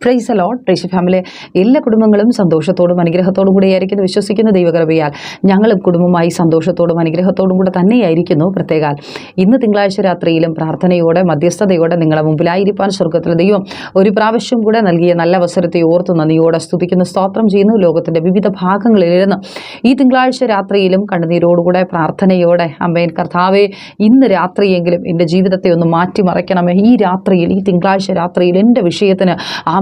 Price alone price family എല്ലാ കുടുംബങ്ങളും സന്തോഷത്തോടും അനുഗ്രഹത്തോടും കൂടെ ആയിരിക്കുന്നു വിശ്വസിക്കുന്ന ദൈവകൃപയാൽ ഞങ്ങളും കുടുംബമായി സന്തോഷത്തോടും അനുഗ്രഹത്തോടും കൂടെ തന്നെയായിരിക്കുന്നു പ്രത്യേകാൽ. ഇന്ന് തിങ്കളാഴ്ച രാത്രിയിലും പ്രാർത്ഥനയോടെ മധ്യസ്ഥതയോടെ നിങ്ങളെ മുമ്പിലായിരിക്കാൻ സ്വർഗത്തിലെ ദൈവം ഒരു പ്രാവശ്യം കൂടെ നൽകിയ നല്ല അവസരത്തെ ഓർത്ത് നന്ദിയോടെ സ്തുതിക്കുന്ന സ്തോത്രം ചെയ്യുന്നു. ലോകത്തിന്റെ വിവിധ ഭാഗങ്ങളിലിരുന്ന് ഈ തിങ്കളാഴ്ച രാത്രിയിലും കണ്ണുനീരോടുകൂടെ പ്രാർത്ഥനയോടെ അമ്മയൻ കർത്താവെ ഇന്ന് രാത്രിയെങ്കിലും എന്റെ ജീവിതത്തെ ഒന്ന് മാറ്റിമറയ്ക്കണമേ ഈ രാത്രിയിൽ ഈ തിങ്കളാഴ്ച രാത്രിയിൽ എന്റെ വിഷയത്തിന്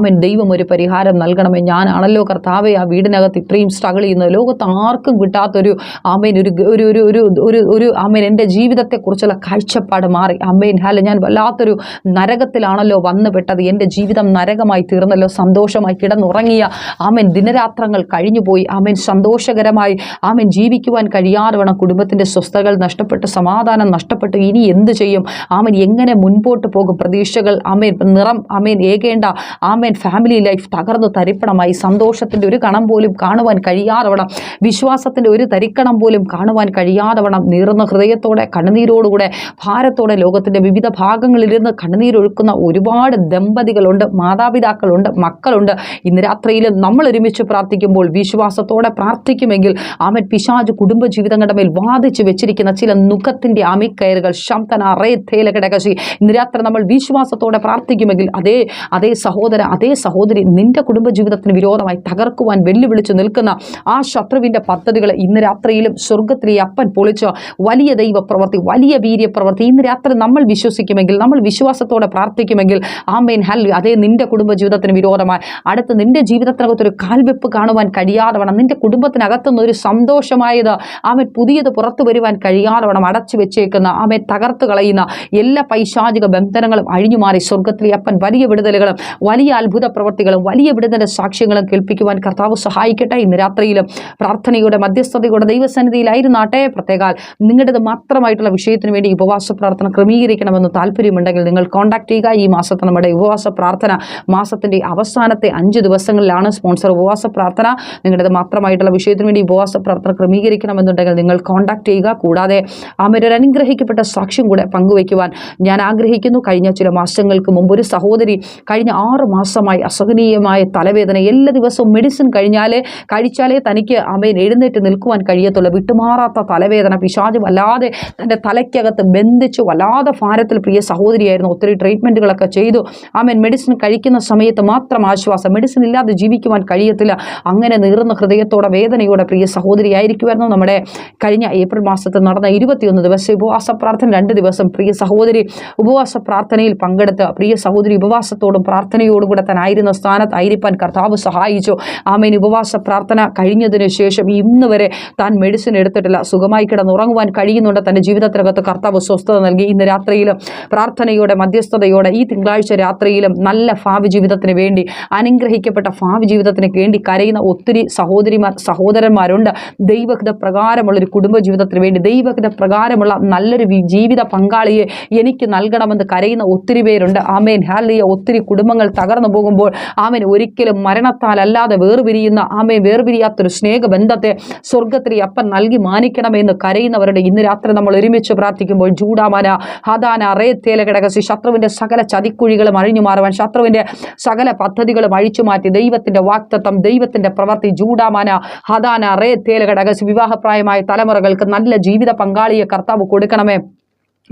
ആമൻ ദൈവം ഒരു പരിഹാരം നൽകണമേ. ഞാനാണല്ലോ കർത്താവെ ആ വീടിനകത്ത് ഇത്രയും സ്ട്രഗിൾ ചെയ്യുന്നത്. ലോകത്ത് ആർക്കും കിട്ടാത്തൊരു അമ്മേൻ ഒരു ഒരു ഒരു ഒരു ഒരു ഒരു അമ്മേൻ എന്റെ ജീവിതത്തെക്കുറിച്ചുള്ള കാഴ്ചപ്പാട് മാറി. അമ്മേൻ ഹാല ഞാൻ വല്ലാത്തൊരു നരകത്തിലാണല്ലോ വന്നുപെട്ടത്. എന്റെ ജീവിതം നരകമായി തീർന്നല്ലോ. സന്തോഷമായി കിടന്നുറങ്ങിയ ആമേൻ ദിനരാത്രങ്ങൾ കഴിഞ്ഞുപോയി. ആമേൻ സന്തോഷകരമായി ആമേൻ ജീവിക്കുവാൻ കഴിയാതെ വേണം കുടുംബത്തിന്റെ സ്വസ്ഥതകൾ നഷ്ടപ്പെട്ട് സമാധാനം നഷ്ടപ്പെട്ട് ഇനി എന്ത് ചെയ്യും? ആമേൻ എങ്ങനെ മുൻപോട്ട് പോകും പ്രതീക്ഷകൾ? ആമേൻ നിറം ആമേൻ ഏകേണ്ട ആമേൻ ഫാമിലി ലൈഫ് തകർന്നു തരിപ്പണമായി സന്തോഷത്തിന്റെ ഒരു കണം പോലും കാണുവാൻ കഴിയാതെ വേണം വിശ്വാസത്തിന്റെ ഒരു തരിക്കണം പോലും കാണുവാൻ കഴിയാതെ വേണം നീറുന്ന ഹൃദയത്തോടെ കണ്ണുനീരോടുകൂടെ ഭാരത്തോടെ ലോകത്തിന്റെ വിവിധ ഭാഗങ്ങളിലിരുന്ന് കണ്ണുനീരൊഴുക്കുന്ന ഒരുപാട് ദമ്പതികളുണ്ട് മാതാപിതാക്കളുണ്ട് മക്കളുണ്ട്. ഇന്ന് രാത്രിയിൽ നമ്മൾ ഒരുമിച്ച് പ്രാർത്ഥിക്കുമ്പോൾ വിശ്വാസത്തോടെ പ്രാർത്ഥിക്കുമെങ്കിൽ ആമൻ. പിശാജ് കുടുംബജീവിതങ്ങളുടെ മേൽ വാദിച്ച് വെച്ചിരിക്കുന്ന ചില നുഖത്തിന്റെ അമിക്കയറുകൾ ശംതന റേ തേല കിടകശി ഇന്ന് രാത്രി നമ്മൾ വിശ്വാസത്തോടെ പ്രാർത്ഥിക്കുമെങ്കിൽ അതേ അതേ സഹോദര അതേ സഹോദരി നിന്റെ കുടുംബജീവിതത്തിന് വിരോധമായി തകർക്കുവാൻ വെല്ലുവിളിച്ചു നിൽക്കുന്ന ആ ശത്രുവിന്റെ പദ്ധതികൾ ഇന്ന് രാത്രിയിലും സ്വർഗത്തിലെ അപ്പൻ പൊളിച്ച് വലിയ ദൈവ പ്രവൃത്തി വലിയ വീര്യപ്രവൃത്തി ഇന്ന് രാത്രി നമ്മൾ വിശ്വസിക്കുമെങ്കിൽ നമ്മൾ വിശ്വാസത്തോടെ പ്രാർത്ഥിക്കുമെങ്കിൽ ആമേൻ ഹൽ അതേ നിന്റെ കുടുംബജീവിതത്തിന് വിരോധമായി. അടുത്ത് നിന്റെ ജീവിതത്തിനകത്തൊരു കാൽവെപ്പ് കാണുവാൻ കഴിയാതെ വേണം നിന്റെ കുടുംബത്തിനകത്തുനിന്ന് ഒരു സന്തോഷമായത് ആമേൻ പുതിയത് പുറത്തു വരുവാൻ കഴിയാതെ വേണം അടച്ചു വെച്ചേക്കുന്ന ആമേൻ തകർത്ത് കളയുന്ന എല്ലാ പൈശാചിക ബന്ധനങ്ങളും അഴിഞ്ഞുമാറി സ്വർഗത്തിലെ അപ്പൻ വലിയ വിടുതലുകളും വലിയ അത്ഭുത പ്രവർത്തികളും വലിയ വിടുതല സാക്ഷ്യങ്ങളും കേൾപ്പിക്കുവാൻ കർത്താവ് സഹായിക്കട്ടെ. ഇന്ന് രാത്രിയിലും പ്രാർത്ഥനയുടെ മധ്യസ്ഥതയുടെ ദൈവസന്നിധിയിലായിരുന്നാട്ടെ. പ്രത്യേകാൽ നിങ്ങളുടേത് മാത്രമായിട്ടുള്ള വിഷയത്തിന് വേണ്ടി ഉപവാസ പ്രാർത്ഥന ക്രമീകരിക്കണമെന്ന് താല്പര്യമുണ്ടെങ്കിൽ നിങ്ങൾ കോൺടാക്ട് ചെയ്യുക. ഈ മാസത്തെ നമ്മുടെ ഉപവാസ പ്രാർത്ഥന മാസത്തിന്റെ അവസാനത്തെ അഞ്ച് ദിവസങ്ങളിലാണ് സ്പോൺസർ ഉപവാസ പ്രാർത്ഥന. നിങ്ങളുടേത് മാത്രമായിട്ടുള്ള വിഷയത്തിന് വേണ്ടി ഉപവാസ പ്രാർത്ഥന ക്രമീകരിക്കണമെന്നുണ്ടെങ്കിൽ നിങ്ങൾ കോൺടാക്ട് ചെയ്യുക. കൂടാതെ അവരൊരനുഗ്രഹിക്കപ്പെട്ട സാക്ഷ്യം കൂടെ പങ്കുവയ്ക്കുവാൻ ഞാൻ ആഗ്രഹിക്കുന്നു. കഴിഞ്ഞ ചില മാസങ്ങൾക്ക് മുമ്പ് ഒരു സഹോദരി കഴിഞ്ഞ ആറ് മാസമായി അസഹനീയമായ തലവേദന എല്ലാ ദിവസവും മെഡിസിൻ കഴിഞ്ഞാലേ കഴിച്ചാലേ തനിക്ക് അമ്മയിൽ എഴുന്നേറ്റ് നിൽക്കുവാൻ കഴിയത്തുള്ളൂ. വിട്ടുമാറാത്ത തലവേദന പിശാച് വല്ലാതെ തന്റെ തലയ്ക്കകത്ത് ബന്ധിച്ചു വല്ലാതെ ഭാരത്തിൽ പ്രിയ സഹോദരിയായിരുന്നു. ഒത്തിരി ട്രീറ്റ്മെന്റുകളൊക്കെ ചെയ്തു. ആമേൻ മെഡിസിൻ കഴിക്കുന്ന സമയത്ത് മാത്രം ആശ്വാസം. മെഡിസിൻ ഇല്ലാതെ ജീവിക്കുവാൻ കഴിയത്തില്ല. അങ്ങനെ നീറുന്ന ഹൃദയത്തോടെ വേദനയോടെ പ്രിയ സഹോദരിയായിരിക്കുമായിരുന്നു നമ്മുടെ കഴിഞ്ഞ ഏപ്രിൽ മാസത്തിൽ നടന്ന ഇരുപത്തിയൊന്ന് ദിവസം ഉപവാസ പ്രാർത്ഥന. രണ്ട് ദിവസം പ്രിയ സഹോദരി ഉപവാസ പ്രാർത്ഥനയിൽ പങ്കെടുത്ത് പ്രിയ സഹോദരി ഉപവാസത്തോടും പ്രാർത്ഥനയോടും കൂടെ തന്നായിരുന്ന ആയിരിപ്പാൻ കർത്താവ് സഹായിച്ചു. ആമേൻ. ഉപവാസ പ്രാർത്ഥന കഴിഞ്ഞതിന് ശേഷം ഇന്ന് വരെ താൻ മെഡിസിൻ എടുത്തിട്ടില്ല. സുഖമായി കിടന്നുറങ്ങുവാൻ കഴിയുന്നുണ്ട്. തന്റെ ജീവിതത്തിനകത്ത് കർത്താവ് സ്വസ്ഥത നൽകി. ഇന്ന് രാത്രിയിലും പ്രാർത്ഥനയോടെ മധ്യസ്ഥതയോടെ ഈ തിങ്കളാഴ്ച രാത്രിയിലും നല്ല ഭാവി ജീവിതത്തിന് വേണ്ടി അനുഗ്രഹിക്കപ്പെട്ട ഭാവി ജീവിതത്തിന് വേണ്ടി കരയുന്ന ഒത്തിരി സഹോദരിമാർ സഹോദരന്മാരുണ്ട്. ദൈവഹിത പ്രകാരമുള്ള ഒരു കുടുംബ ജീവിതത്തിന് വേണ്ടി ദൈവഹിത പ്രകാരമുള്ള നല്ലൊരു ജീവിത പങ്കാളിയെ എനിക്ക് നൽകണമെന്ന് കരയുന്ന ഒത്തിരി പേരുണ്ട്. ആമേൻ. ഹാലിയ ഒത്തിരി കുടുംബങ്ങൾ തകർന്നു പോകുമ്പോൾ ആമേൻ ഒരിക്കലും മരണത്താൽ അല്ലാതെ വേർപിരിയുന്ന ആമേൻ വേർപിരിയാത്തൊരു സ്നേഹബന്ധത്തെ സ്വർഗത്തിലെ അപ്പൻ നൽകി മാനിക്കണമെന്ന് കരയുന്നവരുടെ ഇന്ന് രാത്രി നമ്മൾ ഒരുമിച്ച് പ്രാർത്ഥിക്കുമ്പോൾ ജൂഡാമന ഹദാന റേ തേലകടകസി ശത്രുവിന്റെ സകല ചതിക്കുഴികളും അഴിഞ്ഞു മാറുവാൻ ശത്രുവിന്റെ സകല പദ്ധതികളും അഴിച്ചു മാറ്റി ദൈവത്തിന്റെ വാക്തത്വം ദൈവത്തിന്റെ പ്രവൃത്തി ജൂഡാമന ഹദാന റേ തേലകടകസി വിവാഹപ്രായമായ തലമുറകൾക്ക് നല്ല ജീവിത പങ്കാളിയെ കർത്താവ് കൊടുക്കണമേ.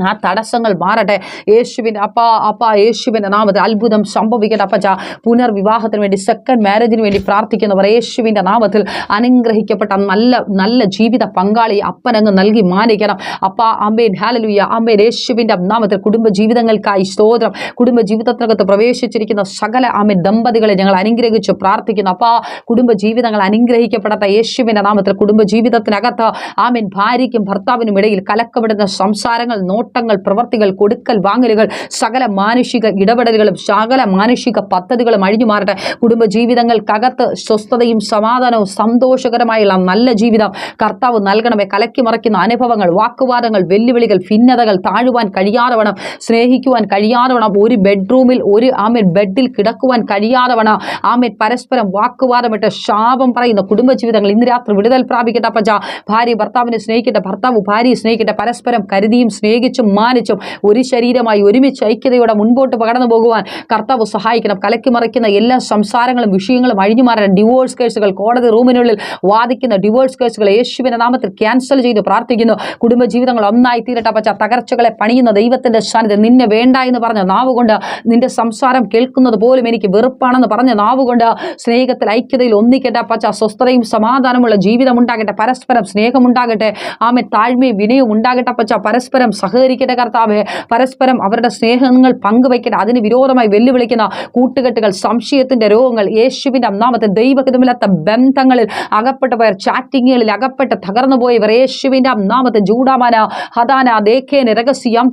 ആ തടസ്സങ്ങൾ മാറട്ടെ. യേശുവിന്റെ അപ്പ അപ്പ യേശുവിന്റെ നാമത്തിൽ അത്ഭുതം സംഭവിക്കട്ടെ അപ്പച്ച. പുനർവിവാഹത്തിന് വേണ്ടി സെക്കൻഡ് മാരേജിന് വേണ്ടി പ്രാർത്ഥിക്കുന്നവർ യേശുവിന്റെ നാമത്തിൽ അനുഗ്രഹിക്കപ്പെട്ട നല്ല നല്ല ജീവിത പങ്കാളി അപ്പനങ്ങ് നൽകി മാനിക്കണം. അപ്പ അമ്മേൻ ഹാലലുയ്യ അമ്മേൻ യേശുവിന്റെ നാമത്തിൽ കുടുംബജീവിതങ്ങൾക്കായി സ്തോത്രം. കുടുംബജീവിതത്തിനകത്ത് പ്രവേശിച്ചിരിക്കുന്ന സകല ആമേൻ ദമ്പതികളെ ഞങ്ങൾ അനുഗ്രഹിച്ചു പ്രാർത്ഥിക്കുന്നു. അപ്പ കുടുംബജീവിതങ്ങൾ അനുഗ്രഹിക്കപ്പെടട്ടെ യേശുവിന്റെ നാമത്തിൽ കുടുംബജീവിതത്തിനകത്ത് ആമേൻ ഭാര്യയ്ക്കും ഭർത്താവിനും ഇടയിൽ കലക്കപ്പെടുന്ന സംസാരങ്ങൾ നോട്ടങ്ങൾ പ്രവർത്തികൾ കൊടുക്കൽ വാങ്ങലുകൾ സകല മാനുഷിക ഇടപെടലുകളും സകല മാനുഷിക പദ്ധതികളും അഴിഞ്ഞു മാറട്ടെ. കുടുംബജീവിതങ്ങൾക്കകത്ത് സ്വസ്ഥതയും സമാധാനവും സന്തോഷകരമായുള്ള നല്ല ജീവിതം കർത്താവ് നൽകണമേ. കലക്കി മറിക്കുന്ന അനുഭവങ്ങൾ വാക്കുവാദങ്ങൾ വെല്ലുവിളികൾ ഭിന്നതകൾ താഴുവാൻ കഴിയാതെ വേണം സ്നേഹിക്കുവാൻ കഴിയാതെ വേണം ഒരു ബെഡ്റൂമിൽ ഒരു ആമേൻ ബെഡിൽ കിടക്കുവാൻ കഴിയാതെ വേണം ആമേൻ പരസ്പരം വാക്കുവാദമിട്ട് ശാപം പറയുന്ന കുടുംബജീവിതങ്ങൾ ഇന്ന് രാത്രി വിടുതൽ പ്രാപിക്കട്ടെ അപ്പച്ച ഭാര്യ ഭർത്താവിനെ സ്നേഹിക്കട്ടെ ഭർത്താവ് ഭാര്യയെ സ്നേഹിക്കട്ടെ പരസ്പരം കരുതിയും സ്നേഹിച്ചും സ്നേഹിച്ചും മാനിച്ചും ഒരു ശരീരമായി ഒരുമിച്ച് ഐക്യതയോടെ മുൻപോട്ട് കടന്നു പോകുവാൻ കർത്താവ് സഹായിക്കണം. കലക്കി മറിക്കുന്ന എല്ലാ സംസാരങ്ങളും വിഷയങ്ങളും അഴിഞ്ഞു മാറാൻ ഡിവോഴ്സ് കേസുകൾ കോടതി റൂമിനുള്ളിൽ വാദിക്കുന്ന ഡിവോഴ്സ് കേസുകൾ യേശുവിന്റെ നാമത്തിൽ ക്യാൻസൽ ചെയ്ത് പ്രാർത്ഥിക്കുന്നു. കുടുംബജീവിതങ്ങൾ ഒന്നായി തീരട്ടെ പച്ച തകർച്ചകളെ പണിയുന്ന ദൈവത്തിന്റെ സാന്നിധ്യം നിന്നെ വേണ്ട എന്ന് പറഞ്ഞ നാവുകൊണ്ട് നിന്റെ സംസാരം കേൾക്കുന്നത് പോലും എനിക്ക് വെറുപ്പാണെന്ന് പറഞ്ഞ നാവ് കൊണ്ട് സ്നേഹത്തിൽ ഐക്യതയിൽ ഒന്നിക്കട്ടെ പച്ച സ്വസ്ഥതയും സമാധാനമുള്ള ജീവിതം ഉണ്ടാകട്ടെ. പരസ്പരം സ്നേഹമുണ്ടാകട്ടെ. ആമെ താഴ്മയും വിനയവും ഉണ്ടാകട്ടെ പച്ച പരസ്പരം സഹകരിക്കട്ടെ കർത്താവെ. പരസ്പരം അവരുടെ സ്നേഹങ്ങൾ പങ്കുവയ്ക്കട്ടെ. അതിന് വിരോധമായി വെല്ലുവിളിക്കുന്ന കൂട്ടുകെട്ടുകൾ സംശയത്തിന്റെ രോഗങ്ങൾ യേശുവിന്റെ നാമത്തെ ദൈവഹിതമില്ലാത്ത ബന്ധങ്ങളിൽ അകപ്പെട്ടവർ ചാറ്റിങ്ങുകളിൽ അകപ്പെട്ട് തകർന്നു പോയവർ യേശുവിന്റെ നാമത്തെ ജൂഡാമാന ഹദാന ദേഖേന്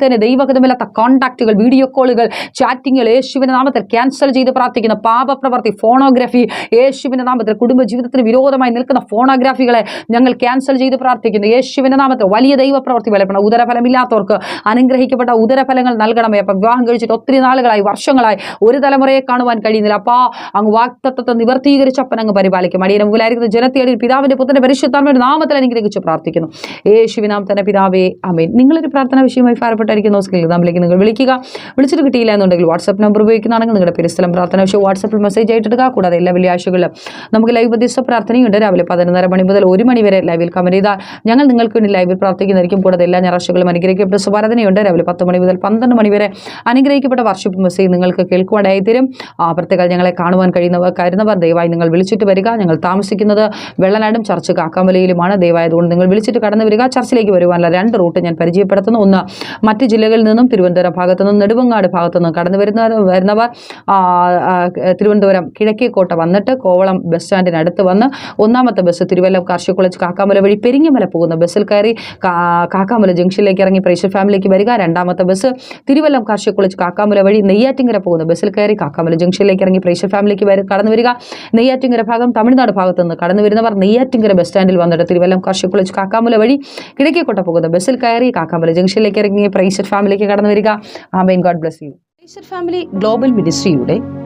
തന്നെ ദൈവഹിതമില്ലാത്ത കോണ്ടാക്റ്റുകൾ വീഡിയോ കോളുകൾ ചാറ്റിങ്ങുകൾ യേശുവിന്റെ നാമത്തിൽ ക്യാൻസൽ ചെയ്ത് പ്രാർത്ഥിക്കുന്ന പാപപ്രവർത്തി ഫോണോഗ്രഫി യേശുവിന്റെ നാമത്തിൽ കുടുംബജീവിതത്തിന് വിരോധമായി നിൽക്കുന്ന ഫോണോഗ്രാഫികളെ ഞങ്ങൾ ക്യാൻസൽ ചെയ്ത് പ്രാർത്ഥിക്കുന്നു. യേശുവിന്റെ നാമത്തിൽ വലിയ ദൈവപ്രവർത്തി വെളിപ്പെടണം. ഉദരഫലമില്ലാത്തവർക്ക് അനുഗ്രഹിക്കപ്പെട്ട ഉദരഫലങ്ങൾ നൽകണമേ. അപ്പം വിവാഹം കഴിച്ചിട്ട് ഒത്തിരി നാളുകളായി വർഷങ്ങളായി ഒരു തലമുറയെ കാണുവാൻ കഴിയുന്നില്ല. അപ്പാ അങ്ങ് വാക്തത്വത്തെ നിവർത്തീകരിച്ചപ്പൻ അങ്ങ് പരിപാലിക്കും. അടിയുടെ മുമ്പിലായിരിക്കുന്ന ജനത്തിയടിയിൽ പിതാവിന്റെ പുത്രന്റെ പരിശുദ്ധാത്മയുടെ നാമത്തിൽ അനുഗ്രഹിച്ച് പ്രാർത്ഥിക്കുന്നു. യേശുവിനാം തന്നെ പിതാവേ അമേൻ നിങ്ങളൊരു പ്രാർത്ഥന വിഷയമായി ഭാരപ്പെട്ടായിരിക്കുന്ന. സ്കിൽ നാമിലേക്ക് നിങ്ങൾ വിളിക്കുക. വിളിച്ചിട്ട് കിട്ടിയില്ല എന്നുണ്ടെങ്കിൽ വാട്സ്ആപ്പ് നമ്പർ ഉപയോഗിക്കുന്നതാണെങ്കിൽ നിങ്ങളുടെ പെരുസ്ഥലം പ്രാർത്ഥന വിഷയം വാട്സ്ആപ്പിൽ മെസ്സേജ് ആയിട്ടിടുക കൂടാതെ എല്ലാ വെള്ളിയാഴ്ചകളിലും നമുക്ക് ലൈവ് മധ്യസ്ഥ പ്രാർത്ഥനയുണ്ട്. രാവിലെ പതിനൊന്നര മണി മുതൽ ഒരു മണി വരെ ലൈവിൽ കമന്റ് ചെയ്താൽ ഞങ്ങൾ നിങ്ങൾക്ക് വേണ്ടി ലൈവിൽ പ്രാർത്ഥിക്കുന്നതായിരിക്കും. കൂടാതെ എല്ലാ ഞായറാഴ്ചകളും അനുഗ്രഹിക്കപ്പെട്ട സുഭാരതനയുണ്ട് രാവിലെ പത്ത് മണി മുതൽ പന്ത്രണ്ട് മണി വരെ അനുഗ്രഹിക്കപ്പെട്ട വർഷിപ്പ് മെസ്സേജ് നിങ്ങൾക്ക് കേൾക്കുവാനായി തരും. ആ പ്രത്യേകം ഞങ്ങളെ കാണുവാൻ കഴിയുന്നവർ കരുന്നവർ ദയവായി നിങ്ങൾ വിളിച്ചിട്ട് വരിക. ഞങ്ങൾ താമസിക്കുന്നത് വെള്ളനാടും ചർച്ച് കാക്കാമലയിലുമാണ്. ദയവായതുകൊണ്ട് നിങ്ങൾ വിളിച്ചിട്ട് കടന്നു വരിക. ചർച്ചിലേക്ക് വരുവാനുള്ള രണ്ട് റൂട്ട് ഞാൻ പരിചയപ്പെടുത്തുന്നു. ഒന്ന് മറ്റ് ജില്ലകളിൽ നിന്നും തിരുവനന്തപുരം ഭാഗത്തു നിന്നും നെടുവങ്ങാട് ഭാഗത്തു നിന്നും കടന്നു വരുന്ന വരുന്നവർ തിരുവനന്തപുരം കിഴക്കേക്കോട്ട വന്നിട്ട് കോവളം ബസ് സ്റ്റാൻഡിനടുത്ത് വന്ന് ഒന്നാമത്തെ ബസ് തിരുവല്ലം കാർഷിക കോളേജ് കാക്കാമല വഴി പെരിങ്ങമല പോകുന്ന ബസ്സിൽ കയറി കാക്കാമല ജംഗ്ഷനിലേക്ക് ഇറങ്ങി പ്രേഷർ ഫാമിലിക്ക് വരിക. രണ്ടാമത്തെ ബസ് തിരുവല്ലം കാർഷിക കോളേജ് കാക്കാമല വഴി നെയ്യാറ്റിങ്കര പോകുന്ന. ബസ്സിൽ കയറി കാക്കാമല ജംഗ്ഷനിലേക്ക് ഇറങ്ങി പ്രേഷർ ഫാമിലിക്ക് കടന്നു വരിക. നെയ്യാറ്റിങ്കര ഭാഗം തമിഴ്നാട് ഭാഗത്ത് നിന്ന് കടന്നു വരുന്നവർ നെയ്യാറ്റിങ്ങര ബസ് സ്റ്റാൻഡിൽ വന്നിട്ട് തിരുവല്ലം കാർഷിക കോളേജ് കാക്കാമല വഴി കിഴക്കേക്കോട്ട പോകുന്ന. ബസ്സിൽ കയറി കാക്കാമല ജംഗ്ഷനിലേക്ക് ഇറങ്ങി പ്രൈസർ ഫാമിലിക്ക് കടന്നു വരിക. ആമേൻ. God bless you praiser family global മിനിസ്ട്രിയുടെ